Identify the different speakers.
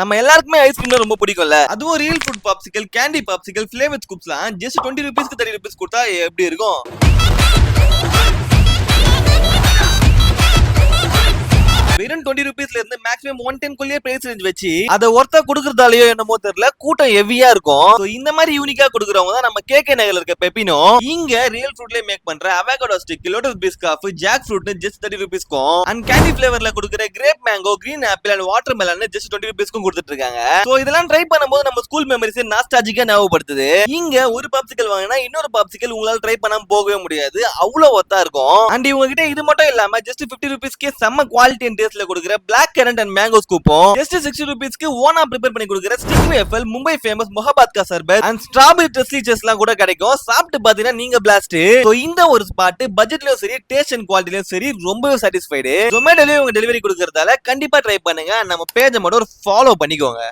Speaker 1: நம்ம எல்லாருக்குமே ஐஸ்கிரீம் ரொம்ப பிடிக்கும்ல. அதுவும் real food popsicle candy popsicle flavour ஸ்கூப்ஸ்லாம் just twenty ருபீஸ்க்கு தேர்ட்டி ருபீஸ் கொடுத்தா எப்படி இருக்கும்? வெறும் டுவெண்ட்டி ருபீஸ்ல இருந்து மேக்ஸிமம் ஒன் டென் குள்ளேயே பிரைஸ் ரேஞ்ச் வச்சு அதை ஒருத்தா கொடுக்கறதாலயோ என்னமோ தெரியல கூட்டம் ஹெவியா இருக்கும். இந்த மாதிரி யூனிக்கா கொடுக்குறவங்க தான் நம்ம கேகே நகர்ல இருக்க பெப்பினோ இங்க ரியல் ஃப்ரூட்லயே மேக் பண்ற avocado stick Lotus Biscoff jackfruit just thirty ருபீஸ்க்கும் and candy ஃபிளேவர்ல கொடுக்குற grape mango green apple and watermelon just twenty ருபீஸ்க்கும் கொடுத்துட்டு இருக்காங்க ஸோ இதெல்லாம் ட்ரை பண்ணும்போது நம்ம ஸ்கூல் மெமரிஸ் நாஸ்டாஜிக்கா ஞாபகப்படுத்துது. இங்க ஒரு பாப்சிக்கல் வாங்கினா இன்னொரு பாப்சிக்கல் உங்களால ட்ரை பண்ணாம போகவே முடியாது. அவ்வளவு ஒத்தா இருக்கும். அண்ட் இவங்க கிட்ட இது மட்டும் இல்லாம ஜஸ்ட் பிப்டி ருபீஸ்க்கே செம்ம குவாலிட்டி அண்ட் டேஸ்ட்ல கொடுக்குற பிளாக் கரண்ட் அண்ட் மேங்கோ ஸ்கூப்பும் ஜஸ்ட் சிக்ஸ்டி ருபீஸ்க்கு ஓனா ப்ரிப்பேர் பண்ணி கொடுக்குற stick waffle Mumbai famous Mohabbat ka sharbat and strawberry டெஸ்லி எல்லாம் கூட கிடைக்கும். சாப்பிட்டு பாத்தீங்கன்னா நீங்க பிளாஸ்ட் இந்த ஒரு ஸ்பாட் பட்ஜெட்லயும் சரி டேஸ்ட் அண்ட் குவாலிட்டிலயும் சரி ரொம்பவே சாட்டிஸ்ஃபைடு ஜொமேட்டோலயும் உங்க டெலிவரி கொடுக்கறதால கண்டிப்பா ட்ரை பண்ணுங்க. நம்ம பேஜை மட்டும் ஒரு ஃபாலோ பண்ணிக்கோங்க.